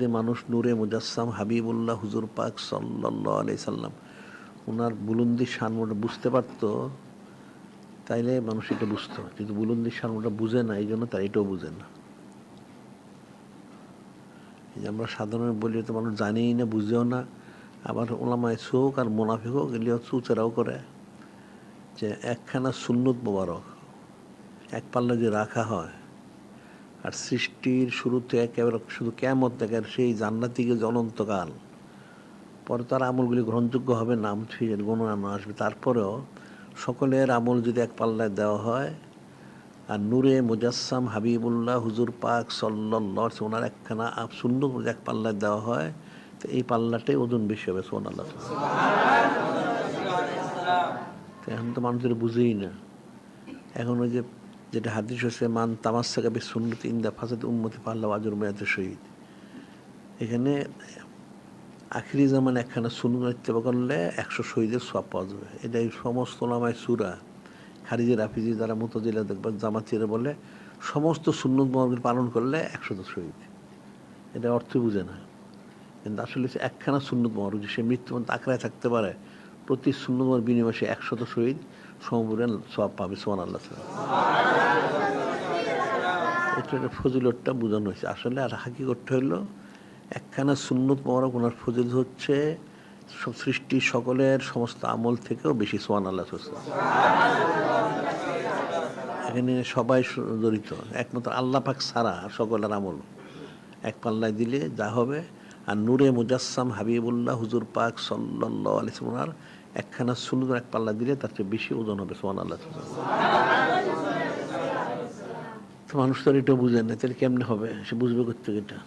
যে মানুষ নূরে মুজাসসাম হাবিবুল্লাহ হুজুর পাক সাল্লাহ আলি সাল্লাম ওনার বুলন্দি শানমোটা বুঝতে পারতো, তাইলে মানুষ এটা বুঝতো। কিন্তু বুলন্দি শানমোটা বুঝে না, এই জন্য তাই এটাও বুঝে না। এই যে আমরা সাধারণ বলি, তো মানুষ জানেই না, বুঝেও না। আবার ওলামায় শোক আর মোনাফিক হোক এগুলিও চুচেরাও করে। যে একখানা সুন্নত মোবারক, এক পাল্লা যে রাখা হয় আর সৃষ্টির শুরুতে একেবারে শুধু কেমত দেখার সেই জান্নাতিকে যে অনন্তকাল। পরে তার আমলগুলি গ্রহণযোগ্য হবে, নাম ফিরে গণনা আসবে। তারপরেও সকলের আমল যদি এক পাল্লায় দেওয়া হয়, আর নূরে মুজাসসাম হাবিবুল্লাহ হুজুর পাক সাল্লাহ ওনার একখানা আপ- সুন্দর এক পাল্লায় দেওয়া হয়, তো এই পাল্লাটাই ওজন বেশি হবে সোন এখন তো মানুষের বুঝেই না। এখন ওই যে যেটা হাদিস হচ্ছে, মান তামাশাকা বে সুন্নতি ইন্দা ফাসাদ উম্মতি পাল্লা আজর মেয়াদের শহীদ। এখানে আখিরি জামান একখানা সুন্নত ইত্তেবা করলে একশো শহীদের সব পাওয়া যাবে। এটা এই সমস্ত নামায় সুরা, খারিজি রাফিজি যারা মতজিলা দেখবেন জামাতিরা বলে, সমস্ত সুন্নত মহরগুলি পালন করলে একশত শহীদ। এটা অর্থ বুঝে না। কিন্তু আসলে একখানা সুন্নত মহর সে মৃত্যু আঁকড়ায় থাকতে পারে। প্রতি মহর বিনিময়ে একশত শহীদ সমপরিমাণ সব পাবে সোমান আল্লাহ এটা একটা ফজিলতটা বোঝানো হয়েছে। আসলে আর হাকি করতে হলো, একখানা সুন্নত মোবারক ওনার ফজিল হচ্ছে সৃষ্টি সকলের সমস্ত আমল থেকেও বেশি সোয়ান আল্লাহ এখানে সবাই জড়িত। একমাত্র আল্লাহ পাক ছাড়া সকলের আমল। এক পাল্লায় দিলে যা হবে আর নূরে মুজাসসাম হাবিবুল্লাহ হুজুর পাক সাল্লাহ আলি সোনার একখানা সুন্দর এক পাল্লা দিলে তার চেয়ে বেশি ওজন হবে সোহান আল্লাহ তো মানুষ তো এটা বুঝে না, তাহলে কেমনে হবে? সে বুঝবে করতে এটা?